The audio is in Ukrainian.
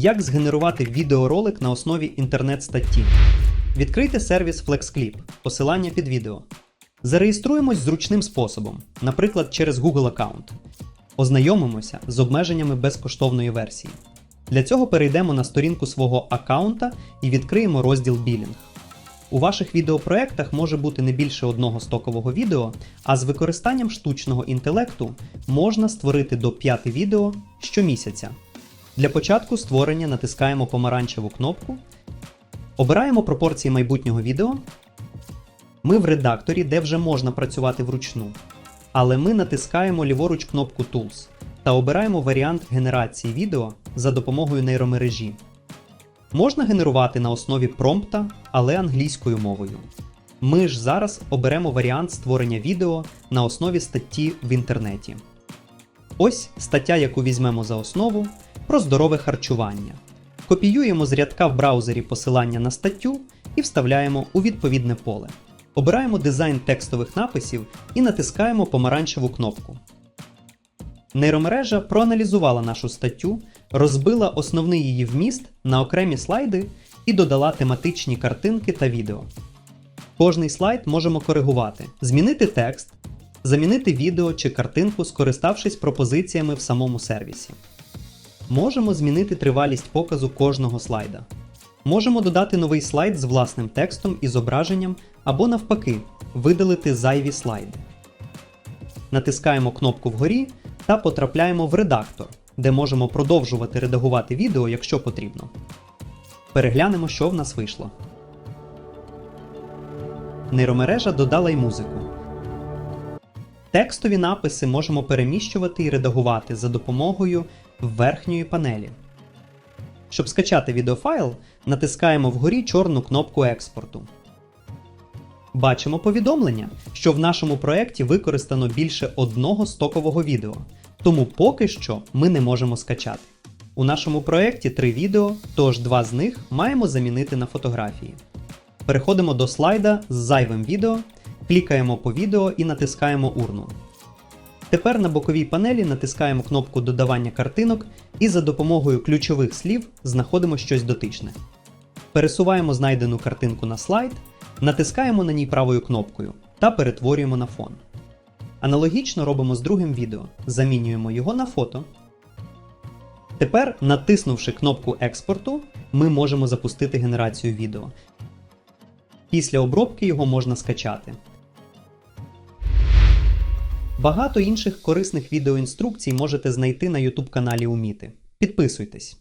Як згенерувати відеоролик на основі інтернет-статті? Відкрийте сервіс FlexClip, посилання під відео. Зареєструємось зручним способом, наприклад, через Google аккаунт. Ознайомимося з обмеженнями безкоштовної версії. Для цього перейдемо на сторінку свого аккаунта і відкриємо розділ Білінг. У ваших відеопроектах може бути не більше одного стокового відео, а з використанням штучного інтелекту можна створити до 5 відео щомісяця. Для початку створення натискаємо помаранчеву кнопку, обираємо пропорції майбутнього відео. Ми в редакторі, де вже можна працювати вручну. Але ми натискаємо ліворуч кнопку Tools та обираємо варіант генерації відео за допомогою нейромережі. Можна генерувати на основі промпта, але англійською мовою. Ми ж зараз оберемо варіант створення відео на основі статті в інтернеті. Ось стаття, яку візьмемо за основу, про здорове харчування. Копіюємо з рядка в браузері посилання на статтю і вставляємо у відповідне поле. Обираємо дизайн текстових написів і натискаємо помаранчеву кнопку. Нейромережа проаналізувала нашу статтю, розбила основний її вміст на окремі слайди і додала тематичні картинки та відео. Кожний слайд можемо коригувати, змінити текст, замінити відео чи картинку, скориставшись пропозиціями в самому сервісі. Можемо змінити тривалість показу кожного слайда. Можемо додати новий слайд з власним текстом і зображенням або навпаки, видалити зайві слайди. Натискаємо кнопку вгорі та потрапляємо в редактор, де можемо продовжувати редагувати відео, якщо потрібно. Переглянемо, що в нас вийшло. Нейромережа додала й музику. Текстові написи можемо переміщувати і редагувати за допомогою верхньої панелі. Щоб скачати відеофайл, натискаємо вгорі чорну кнопку експорту. Бачимо повідомлення, що в нашому проєкті використано більше одного стокового відео, тому поки що ми не можемо скачати. У нашому проєкті три відео, тож два з них маємо замінити на фотографії. Переходимо до слайда з зайвим відео, клікаємо по відео і натискаємо урну. Тепер на боковій панелі натискаємо кнопку додавання картинок і за допомогою ключових слів знаходимо щось дотичне. Пересуваємо знайдену картинку на слайд, натискаємо на ній правою кнопкою та перетворюємо на фон. Аналогічно робимо з другим відео, замінюємо його на фото. Тепер, натиснувши кнопку експорту, ми можемо запустити генерацію відео. Після обробки його можна скачати. Багато інших корисних відеоінструкцій можете знайти на YouTube каналі Уміти. Підписуйтесь!